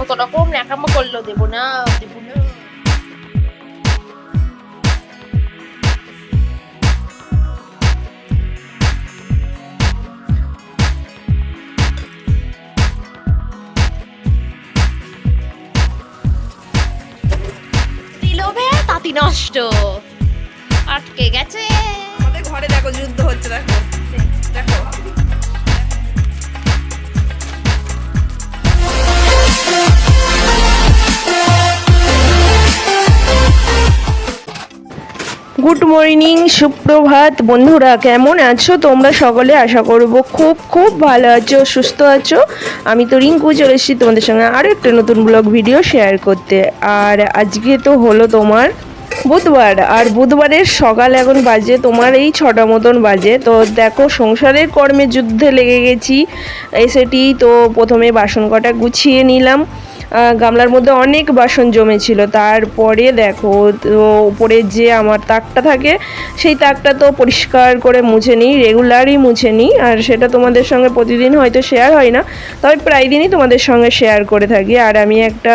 কত রকম ন্যাকামো করল দেবো না দেবো না। নষ্ট। আটকে গেছে গুড মর্নিং সুপ্রভাত। বন্ধুরা, কেমন আছো? তোমরা সকলে আশা করব খুব খুব ভালো আছো, সুস্থ আছো। আমি তো রিঙ্কু, চলে এসেছি তোমাদের সঙ্গে আরও একটা নতুন ব্লগ ভিডিও শেয়ার করতে। আর আজকে তো হলো তোমার বুধবার। আর বুধবারের সকাল এখন বাজে, তোমার এই ছটা মতন বাজে। তো দেখো, সংসারের কর্মে যুদ্ধে লেগে গেছি। এসেটি তো প্রথমে বাসন কটা গুছিয়ে নিলাম। গামলার মধ্যে অনেক বাসন জমেছিল। তারপরে দেখো, তো উপরে যে আমার তাকটা থাকে, সেই তাকটা তো পরিষ্কার করে মুছে নিই রেগুলারই মুছে নিই, আর সেটা তোমাদের সঙ্গে প্রতিদিন হয়তো শেয়ার হয় না, তবে প্রায় দিনই তোমাদের সঙ্গে শেয়ার করে থাকি। আর আমি একটা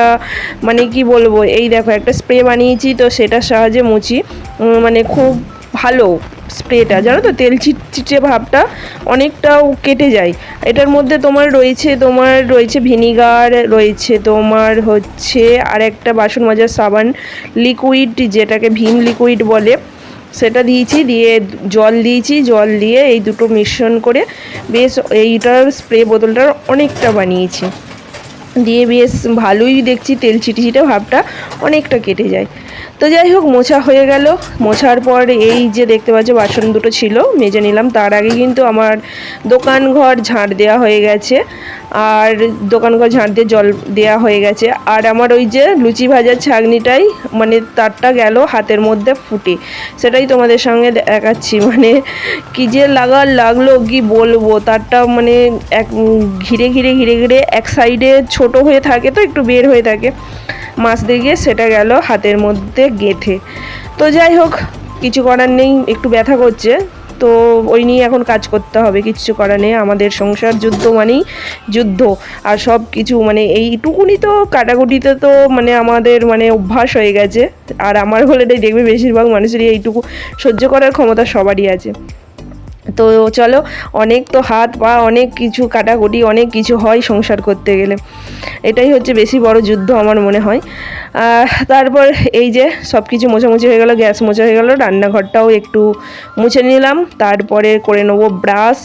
মানে কি বলব, এই দেখো, একটা স্প্রে বানিয়েছি, তো সেটার সাহায্যে মুছি। মানে খুব ভালো। স্প্রেটা, জানো তো, তেল চিটচিটে ভাবটা অনেকটাও কেটে যায়। এটার মধ্যে তোমার রয়েছে তোমার রয়েছে ভিনিগার, রয়েছে তোমার হচ্ছে আর একটা বাসন মাজার সাবান লিকুইড, যেটাকে ভীম লিকুইড বলে। সেটা দিয়েছি, দিয়ে জল দিয়েছি, জল দিয়ে এই দুটো মিশ্রণ করে বেশ এইটার স্প্রে বোতলটার অনেকটা বানিয়েছি। দিয়ে বেশ ভালোই দেখছি তেল চিটচিটে ভাবটা অনেকটা কেটে যায়। তো যাই হোক, মোছা হয়ে গেল। মোছার পর এই যে দেখতে পাচ্ছ, বাসন দুটো ছিল, মেজে নিলাম। তার আগে কিন্তু আমার দোকান ঘর ঝাঁট দেওয়া হয়ে গেছে। আর দোকান ঘর ঝাঁট দিয়ে জল দেওয়া হয়ে গেছে। আর আমার ওই যে লুচি ভাজার ছাগনিটাই মানে তারটা গেল হাতের মধ্যে ফুটে। সেটাই তোমাদের সঙ্গে দেখাচ্ছি। মানে কি যে লাগার লাগল, কি বলব? তারটা মানে এক ঘিরে ঘিরে ঘিরে ঘিরে এক সাইডে ছোট হয়ে থাকে তো, একটু বের হয়ে থাকে। মাছ দিয়ে সেটা গেল হাতের মধ্যে গেঁথে। তো যাই হোক, কিছু করার নেই, একটু ব্যথা করছে। তো ওই নিয়ে এখন কাজ করতে হবে কিচ্ছু করার নেই। আমাদের সংসার যুদ্ধ মানেই যুদ্ধ। আর সব কিছু মানে এইটুকুনি তো কাটাকুটিতে তো মানে আমাদের মানে অভ্যাস হয়ে গেছে। আর আমার হলে দেখবে বেশিরভাগ মানুষেরই এইটুকু সহ্য করার ক্ষমতা সবারই আছে। তো চলো, অনেক তো হাত পা, অনেক কিছু কাটাকুটি, অনেক কিছু হয় সংসার করতে গেলে। এটাই হচ্ছে বেশি বড় যুদ্ধ আমার মনে হয়। তারপর এই যে সব কিছু মোছামুছি হয়ে গেল, গ্যাস মোছা হয়ে গেল, রান্নাঘরটাও একটু মুছে নিলাম। তারপরে করে নেব ব্রাশ।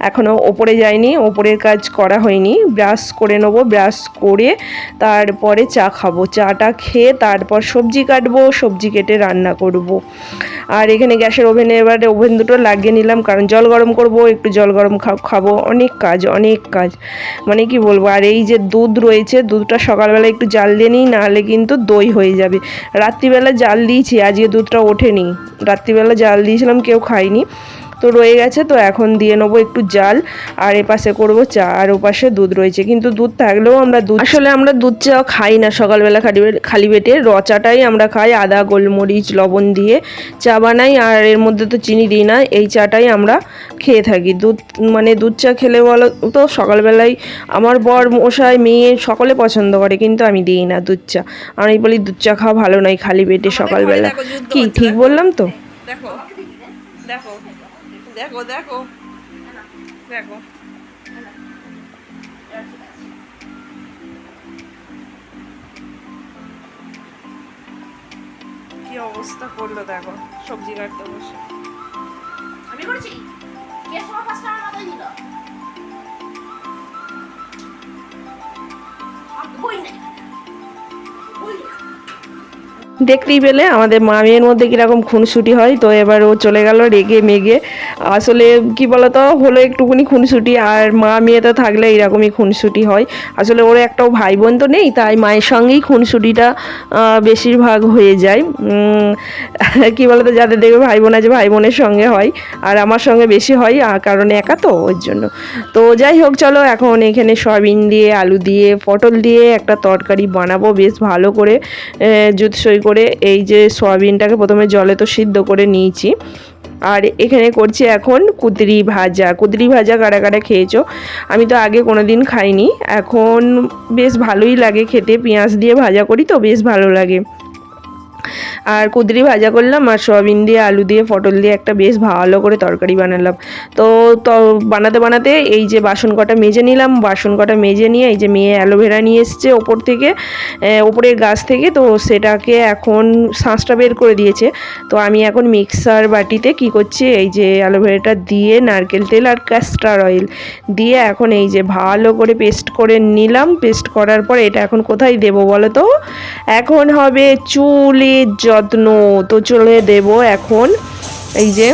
এখনও ওপরে যায়নি ওপরের কাজ করা হয়নি। ব্রাশ করে নেব, ব্রাশ করে তারপরে চা খাব। চাটা খেয়ে তারপর সবজি কাটবো, সবজি কেটে রান্না করব। আর এখানে গ্যাসের ওভেনে এবারে ওভেন দুটো লাগিয়ে নিলাম, কারণ জল গরম করব, একটু জল গরম খাব। অনেক কাজ অনেক কাজ। মানে কি বলব? আর এই যে দুধ রয়েছে, দুধটা সকালবেলা একটু জাল দিয়ে নিই, নাহলে কিন্তু দই হয়ে যাবে। রাত্রিবেলা জাল দিয়েছি আজকে দুধটা ওঠেনি। রাত্রিবেলা জাল দিয়েছিলাম কেউ খায়নি। তো রয়ে গেছে তো এখন দিয়ে নেব একটু জাল আর এপাশে করব চা আর ওপাশে দুধ রয়েছে। কিন্তু দুধ থাকলেও আমরা দুধ আসলে আমরা দুধ চা খাই না সকালবেলা খালি পেট- খালি পেটে র চাটাই আমরা খাই আদা গোলমরিচ লবণ দিয়ে চা বানাই আর এর মধ্যে তো চিনি দিই না এই চাটাই আমরা খেয়ে থাকি। দুধ মানে দুধ চা খেলে বলো তো সকালবেলায় আমার বর মশাই মেয়ে সকলে পছন্দ করে কিন্তু আমি দিই না দুধ চা। আমি বলি দুধ চা খাওয়া ভালো নয় খালি পেটে সকালবেলা। কি ঠিক বললাম তো? দেখো দেখো। দেখো দেখো। দেখো। কি অবস্থা করল দেখো, সবজি কাটতে বসে। আমি করেছি? মাথায় দিল? বই নেই। দেখতেই পেলে, আমাদের মা মেয়ের মধ্যে কীরকম খুনসুটি হয়। তো এবার ও চলে গেল রেগে মেগে। আসলে কি বলতো, হলো একটুকুনি খুনসুটি, আর মা মেয়ে তো থাকলে এইরকমই খুনসুটি হয়। আসলে ওর একটাও ভাই বোন তো নেই, তাই মায়ের সঙ্গেই খুনসুটিটা বেশিরভাগ হয়ে যায়। কি বলতো, যাদের দেখবে ভাই বোন আছে ভাই বোনের সঙ্গে হয়, আর আমার সঙ্গে বেশি হয় কারণ একা তো, ওর জন্য। তো যাই হোক, চলো এখন এখানে সয়াবিন দিয়ে, আলু দিয়ে, পটল দিয়ে একটা তরকারি বানাবো, বেশ ভালো করে জুতসই করে এই যে সয়াবিনটাকে প্রথমে জলে তো সিদ্ধ করে নিয়েছি। আর এখানে করছি এখন কুদরি ভাজা। কুদরি ভাজা কারা কারা খেয়েছো? আমি তো আগে কোনো দিন খাইনি। এখন বেশ ভালোই লাগে খেতে। পেঁয়াজ দিয়ে ভাজা করি তো বেশ ভালো লাগে। আর কুদরি ভাজা করলাম আর সয়াবিন দিয়ে, আলু দিয়ে, পটল দিয়ে একটা বেশ ভালো করে তরকারি বানালাম। তো বানাতে বানাতে এই যে বাসন কটা মেজে নিলাম, বাসন কটা মেজে নিয়ে এই যে মেয়ে অ্যালোভেরা নিয়ে এসছে ওপর থেকে ওপরের গাছ থেকে, তো সেটাকে এখন শাঁসটা বের করে দিয়েছে। তো আমি এখন মিক্সার বাটিতে কি করছি, এই যে অ্যালোভেরাটা দিয়ে নারকেল তেল আর ক্যাস্টার অয়েল দিয়ে এখন এই যে ভালো করে পেস্ট করে নিলাম। পেস্ট করার পর এটা এখন কোথায় দেবো বলো তো? এখন হবে চুলের যত্ন তো চলে দেব এখন। এই যে।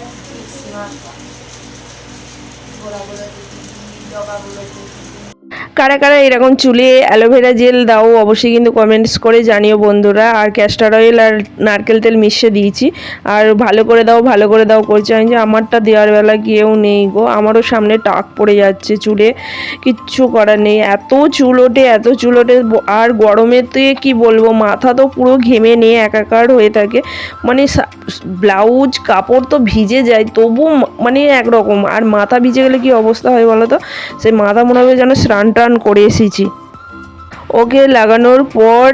হ্যালো চুলটা খোলো কেমন মিনিট আমি খুলছি কারা কারা এরকম চুলে অ্যালোভেরা জেল দাও, অবশ্যই কিন্তু কমেন্টস করে জানিও বন্ধুরা। আর ক্যাস্টার অয়েল আর নারকেল তেল মিশিয়ে দিয়েছি। আর ভালো করে দাও, ভালো করে দাও করছে। আমি যে আমারটা দেওয়ার বেলা কেউ নেই গো। আমারও সামনে টাক পড়ে যাচ্ছে চুলে। কিচ্ছু করার নেই। এত চুল ওঠে, এত চুল ওঠে। আর গরমেতে কি বলব? মাথা তো পুরো ঘেমে নিয়ে একাকার হয়ে থাকে। মানে সা- ব্লাউজ, কাপড় তো ভিজে যায়। তবু মানে একরকম। আর মাথা ভিজে গেলে কি অবস্থা হয় বলো তো? সেই মাথা মনে হবে যেন স্নান টান করে এসেছি। ওকে লাগানোর পর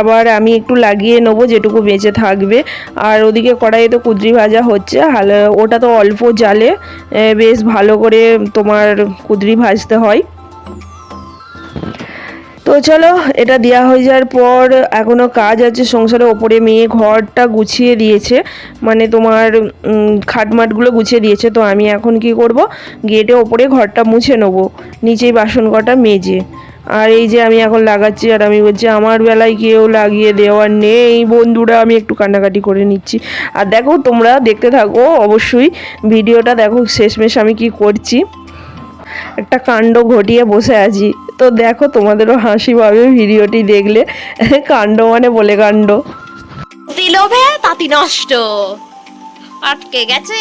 আবার আমি একটু লাগিয়ে নেব, যেটুকু বেঁচে থাকবে। আর ওদিকে কড়াইয়ে তো কুদরি ভাজা হচ্ছে, হাল ওটা তো অল্প জালে বেশ ভালো করে তোমার কুদরি ভাজতে হয়। তো চলো, এটা দেওয়া হয়ে যাওয়ার পর এখনও কাজ আছে সংসারে ওপরে মেয়ে ঘরটা গুছিয়ে দিয়েছে মানে তোমার খাটমাটগুলো গুছিয়ে দিয়েছে, তো আমি এখন কি করব? গেটে ওপরে ঘরটা মুছে নেব, নিচেই বাসন কটা মেজে। আর এই যে আমি এখন লাগাচ্ছি, আর আমি বলছি, আমার বেলায় কেউ লাগিয়ে দেওয়ার নেই, বন্ধুরা, আমি একটু কান্নাকাটি করে নিচ্ছি। আর দেখো, তোমরা দেখতে থাকো, অবশ্যই ভিডিওটা দেখো, শেষমেশ আমি কি করছি। একটা কাণ্ড ঘটিয়ে বসে আছি। তো দেখো তোমাদেরও হাসি পাবে ভিডিওটি দেখলে। কাণ্ড মানে বলে কাণ্ড। দিলোভে তাঁতি নষ্ট। আটকে গেছে।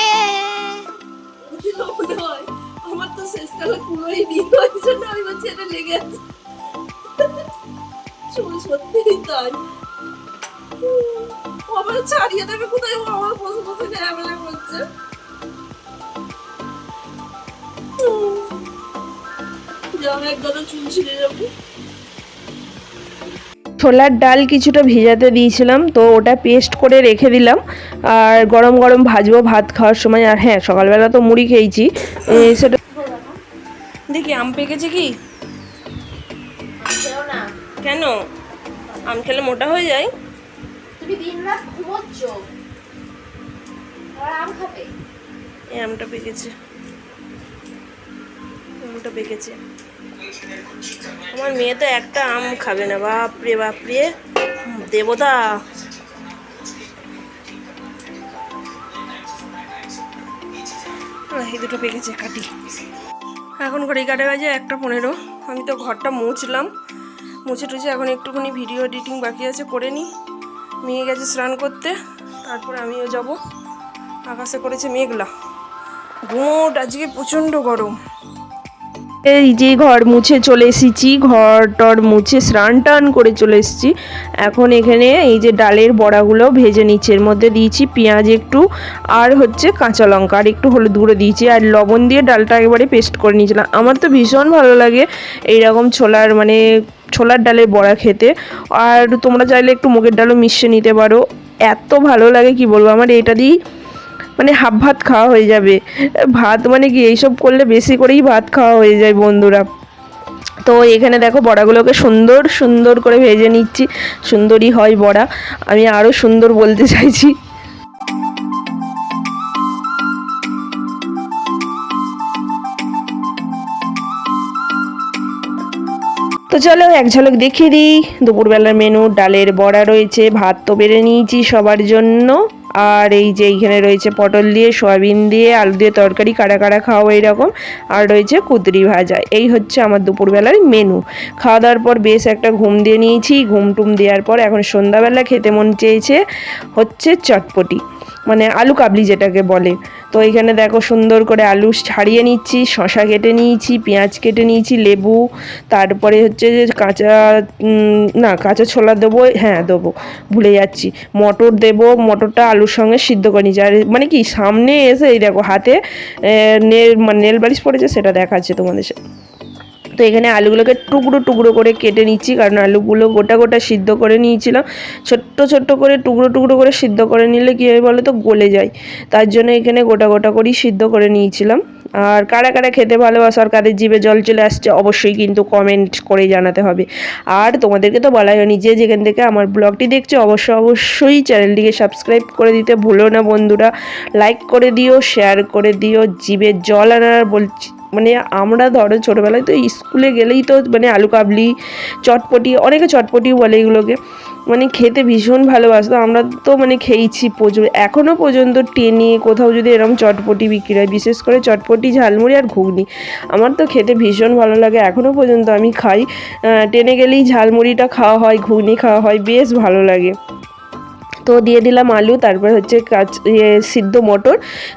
আমার তো শেষকালে পুরোই দিন ওই জন্য আমি বলছি এটা লেগে আছে। সত্যিই তাই। আমার ছাড়িয়ে দেবে কোথায়? ও আমার বসে বসে ঝামেলা করছে। যেমন একদম চুল ছিঁড়ে যাব। ছোলার ডাল কিছুটা ভিজাতে দিয়েছিলাম তো ওটা পেস্ট করে রেখে দিলাম। আর গরম গরম ভাজবো ভাত খাওয়ার সময়। আর হ্যাঁ সকালবেলা তো মুড়ি খেয়েছি। সেটা দেখি আম পেকেছে কি? কেন? আম খেলে মোটা হয়ে যায়। তুমি দিন রাত ঘুমোচ্ছ। আম খাবে। এই আমটা পেকেছে। আমটা পেকেছে। আমার মেয়ে তো একটা আম খাবে না, বাপরে বাপরে। দেবতা। এই দুটো পেকেছে কাটি। এখন ঘড়ি কাটা বাজে একটা পনেরো। আমি তো ঘরটা মুছলাম। মুছে টুছে এখন একটুখানি ভিডিও এডিটিং বাকি আছে, করে নিই। মেয়ে গেছে স্নান করতে, তারপরে আমিও যাব। আকাশে করেছে মেঘলা। গুমোট আজকে প্রচণ্ড গরম। এই যে ঘর মুছে চলে এসেছি, ঘর টর মুছে স্নান টান করে চলে এসেছি। এখন এখানে এই যে ডালের বড়াগুলো ভেজে নিচ্ছি, এর মধ্যে দিয়েছি পেঁয়াজ একটু আর হচ্ছে কাঁচা লঙ্কা, আর একটু হলুদ গুঁড়ো দিয়েছি, আর লবণ দিয়ে ডালটা একেবারে পেস্ট করে নিয়েছিলাম। আমার তো ভীষণ ভালো লাগে এইরকম ছোলার মানে ছোলার ডালের বড়া খেতে। আর তোমরা চাইলে একটু মুগের ডালও মিশিয়ে নিতে পারো। এত ভালো লাগে, কি বলব? আমার এটা দিয়েই মানে হাফ ভাত খাওয়া হয়ে যাবে। ভাত মানে কি এইসব করলে বেশি করেই ভাত খাওয়া হয়ে যায় বন্ধুরা। তো এখানে দেখো বড়াগুলোকে সুন্দর সুন্দর করে ভেজে নিচ্ছি। সুন্দরই হয় বড়া। আমি আরও সুন্দর বলতে চাইছি। তো চলো এক ঝলক দেখিয়ে দিই। দুপুরবেলার মেনু, ডালের বড়া রয়েছে, ভাত তো বেড়ে নিয়েছি সবার জন্য। আর এই যে এইখানে রয়েছে পটল দিয়ে, সয়াবিন দিয়ে, আলু দিয়ে তরকারি কাড়া কাড়া খাওয়া এইরকম। আর রয়েছে কুদরি ভাজা। এই হচ্ছে আমার দুপুরবেলার মেনু খাওয়া দাওয়ার পর বেশ একটা ঘুম দিয়ে নিয়েছি। ঘুম টুম দেওয়ার পর এখন সন্ধ্যাবেলা খেতে মন চেয়েছে হচ্ছে চটপটি। মানে আলু কাবলি যেটাকে বলে। তো এখানে দেখো সুন্দর করে আলু ছাড়িয়ে নিচ্ছি শশা কেটে নিয়েছি, পেঁয়াজ কেটে নিয়েছি, লেবু, তারপরে হচ্ছে যে কাঁচা না, কাঁচা ছোলা দেবো হ্যাঁ দেবো, ভুলে যাচ্ছি। মটর দেবো, মটরটা আলুর সঙ্গে সিদ্ধ করে নিচ্ছি আর মানে কি, সামনে এসে এই দেখো হাতে নেল মানে নেল বালিশ পড়েছে, সেটা দেখাচ্ছে তোমাদের সাথে তো এখানে আলুগুলোকে টুকরো টুকরো করে কেটে নিচ্ছি, কারণ আলুগুলো গোটা গোটা সিদ্ধ করে নিয়েছিলাম। ছোট্ট ছোট্ট করে টুকরো টুকরো করে সিদ্ধ করে নিলে কী হয় বলো তো গলে যায়। তার জন্য এখানে গোটা গোটা করেই সিদ্ধ করে নিয়েছিলাম। আর কারা কারা খেতে ভালোবাসো আর কাদের জিভে জল চলে আসছে অবশ্যই কিন্তু কমেন্ট করে জানাতে হবে। আর তোমাদেরকে তো বলাই হয়নি যে যেখান থেকে আমার ব্লগটি দেখছ, অবশ্য অবশ্যই চ্যানেলটিকে সাবস্ক্রাইব করে দিতে ভুলো না বন্ধুরা। লাইক করে দিও শেয়ার করে দিও, জিভে জল আনার বলছি মানে আমরা ধরো ছোটোবেলায় তো স্কুলে গেলেই তো মানে আলু কাবলি, চটপটি, অনেকে চটপটি বলে এগুলোকে। মানে খেতে ভীষণ ভালোবাসতো, আমরা তো মানে খেয়েছি প্রচুর। এখনও পর্যন্ত টেনে কোথাও যদি এরকম চটপটি বিক্রি হয়, বিশেষ করে চটপটি, ঝালমুড়ি আর ঘুগনি, আমার তো খেতে ভীষণ ভালো লাগে। এখনও পর্যন্ত আমি খাই। টেনে গেলেই ঝালমুড়িটা খাওয়া হয়, ঘুগনি খাওয়া হয়, বেশ ভালো লাগে। তো দিয়ে দিলাম আলু, তারপর হচ্ছে কাঁচ ইয়ে সিদ্ধ মটর,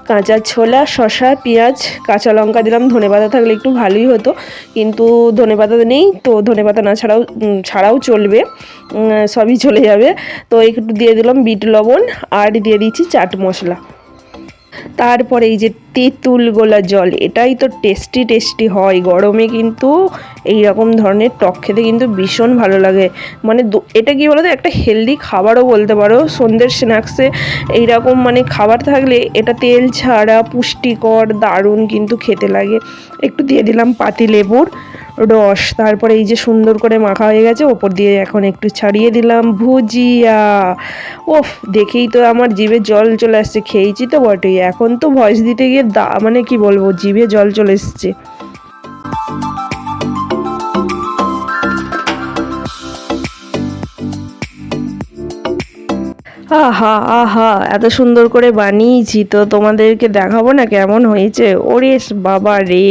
কাঁচা ছোলা শশা পেঁয়াজ, কাঁচা লঙ্কা দিলাম। ধনেপাতা থাকলে একটু ভালোই হতো, কিন্তু ধনেপাতা নেই, তো ধনেপাতা না ছাড়াও ছাড়াও চলবে সবই চলে যাবে। তো একটু দিয়ে দিলাম বিট লবণ, আর দিয়ে দিচ্ছি চাট মশলা। তারপরে এই যে তেঁতুল গোলা জল, এটাই তো টেস্টি টেস্টি হয়। গরমে কিন্তু এই রকম ধরনের টক খেতে কিন্তু ভীষণ ভালো লাগে। মানে এটা কি বলতো? একটা হেলদি খাবারও বলতে পারো। সন্ধ্যের স্ন্যাক্সে এইরকম মানে খাবার থাকলে এটা তেল ছাড়া পুষ্টিকর, দারুণ কিন্তু খেতে লাগে। একটু দিয়ে দিলাম পাতি লেবুর রস। তারপরে এই যে সুন্দর করে মাখা হয়ে গেছে, ওপর দিয়ে এখন একটু ছাড়িয়ে দিলাম ভুজিয়া। ওফ, দেখেই তো আমার জিভে জল চলে আসছে, খেয়েছি তো বটেই। এখন তো ভয়েস দিতে গিয়ে দা মানে কি বলব, জিভে জল চলে এসছে। আহা আহা, এত সুন্দর করে বানিয়েছি তো তোমাদেরকে দেখাবো না কেমন হয়েছে? ওরে বাবা রে।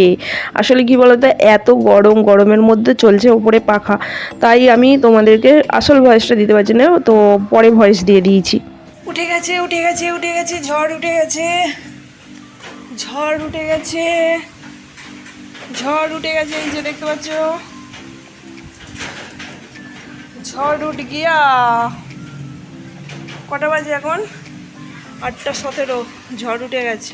আসলে কি বলতো, এত গরম, গরমের মধ্যে চলছে ওপরে পাখা। তাই আমি তোমাদেরকে আসল ভয়েসটা দিতে পারছি না, তো পরে ভয়েস দিয়ে দিয়েছি। উঠে গেছে উঠে গেছে উঠে গেছে, ঝড় উঠে গেছে। ঝড় উঠে গেছে। ঝড় উঠে গেছে, এই যে দেখতে পাচ্ছ। ঝড় উঠ গিয়া। কটা বাজে এখন? আটটা সতেরো ঝড় উঠে গেছে।